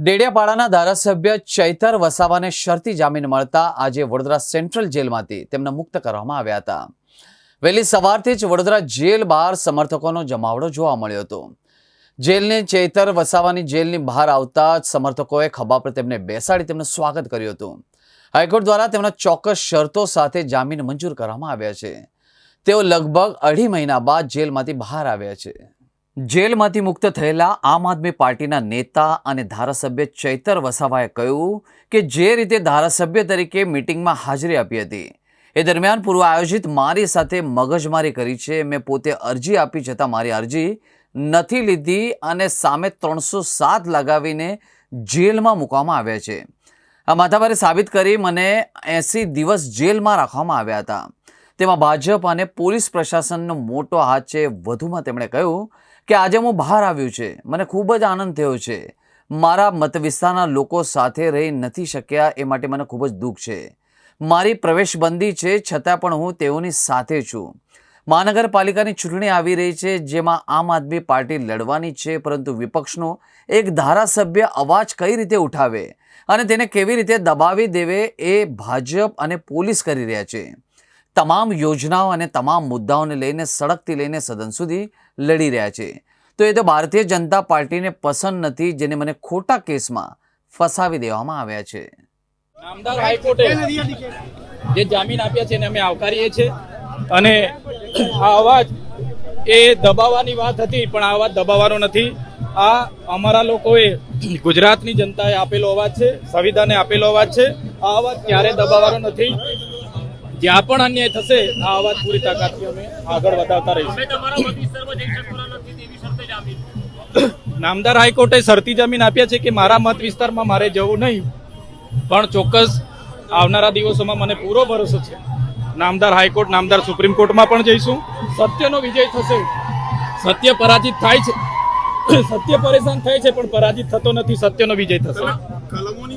ડેડિયાપાડાના ધારાસભ્ય ચૈતર વસાવાને શરતી જામીન મળતા આજે વડોદરા સેન્ટ્રલ જેલમાંથી તેમને મુક્ત કરવામાં આવ્યા હતા. વહેલી સવારથી જ વડોદરા જેલ બહાર સમર્થકોનો જમાવડો જોવા મળ્યો હતો. જેલને ચૈતર વસાવાની જેલની બહાર આવતા જ સમર્થકોએ ખભા પર તેમને બેસાડી તેમનું સ્વાગત કર્યું હતું. હાઈકોર્ટ દ્વારા તેમના ચોક્કસ શરતો સાથે જામીન મંજૂર કરવામાં આવ્યા છે. તેઓ લગભગ અઢી મહિના બાદ જેલમાંથી બહાર આવ્યા છે. જેલમાંથી મુક્ત થયેલા આમ આદમી પાર્ટીના નેતા અને ધારાસભ્ય ચૈતર વસાવાએ કહ્યું કે જે રીતે ધારાસભ્ય તરીકે મિટિંગમાં હાજરી આપી હતી, એ દરમિયાન પૂર્વ આયોજિત મારી સાથે મગજમારી કરી છે, મેં પોતે અરજી આપી છતાં મારી અરજી નથી લીધી અને સામે ત્રણસો સાત લગાવીને જેલમાં મૂકવામાં આવ્યા છે. આ માથાભારે સાબિત કરી મને એંસી દિવસ જેલમાં રાખવામાં આવ્યા હતા. તેમાં ભાજપ અને પોલીસ પ્રશાસનનો મોટો હાથ છે, વધુમાં તેમણે કહ્યું કે આજે હું બહાર આવ્યું છે. મને ખૂબ જ આનંદ થયો છે. મારા મત વિસ્તારના લોકો સાથે રહી નથી શક્યા એ માટે મને ખૂબ જ દુઃખ છે. મારી પ્રવેશબંધી છે, છતાં પણ હું તેઓની સાથે છું. મહાનગરપાલિકાની ચૂંટણી આવી રહી છે, જેમાં આમ આદમી પાર્ટી લડવાની છે, પરંતુ વિપક્ષનો એક ધારાસભ્ય અવાજ કઈ રીતે ઉઠાવે અને તેને કેવી રીતે દબાવી દેવે એ ભાજપ અને પોલીસ કરી રહ્યા છે. તમામ યોજનાઓ અને તમામ મુદ્દાઓને લઈને સડકથી લઈને સદન સુધી લડી રહ્યા છે. તો એ તો ભારતીય જનતા પાર્ટીને પસંદ નથી, જેને મને ખોટા કેસમાં ફસાવી દેવામાં આવ્યા છે. જે જામીન આપ્યા છે એને અમે આવકારીએ છીએ. અને આ અવાજ એ દબાવવાની વાત હતી, પણ આ અવાજ દબાવવાનો નથી. આ અમારા લોકોએ ગુજરાતની જનતાએ આપેલો અવાજ છે, સંવિધાને આપેલો અવાજ છે. આ અવાજ ક્યારે દબાવવાનો નથી જ્યાં પણ અન્યાય થશે આ અવાજ પૂરી તાકાતથી અમે આગળ વધારતા રહીશું. નામદાર હાઈકોર્ટે શરતી જમીન આપ્યા છે કે મારા મત વિસ્તારમાં મારે જવું નહીં પણ ચોક્કસ આવનારા દિવસોમાં મને પૂરો ભરોસો છે. નામદાર હાઈકોર્ટ નામદાર સુપ્રીમ કોર્ટમાં પણ જઈશું. સત્યનો વિજય થશે. સત્ય પરાજિત થાય છે. સત્ય પરેશાન થાય છે પણ પરાજિત થતો નથી સત્યનો વિજય થશે.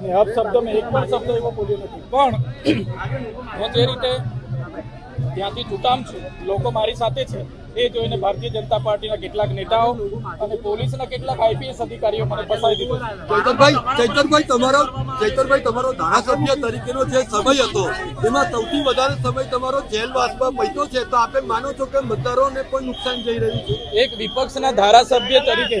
ને અપશબ્દો મેં એક પણ શબ્દ એવો બોલ્યો નથી. પણ હું જે રીતે ત્યાંથી છૂટામ છું લોકો મારી સાથે છે એ જોઈને ભારતીય જનતા પાર્ટીના કેટલાક નેતાઓ અને પોલીસના કેટલાક આઈપીએસ અધિકારીઓ મને ફસાવી દીધો ચૈતનભાઈ ચૈતનભાઈ તમારો ચૈતનભાઈ તમારો ધારાસભ્ય તરીકેનો જે સમય હતો એમાં સૌથી વધારે સમય તમારો જેલવાસમાં પૈતો છે તો આપે માનો છો કે મતદારોને પણ નુકસાન જઈ રહ્યું છે? એક વિપક્ષના ધારાસભ્ય તરીકે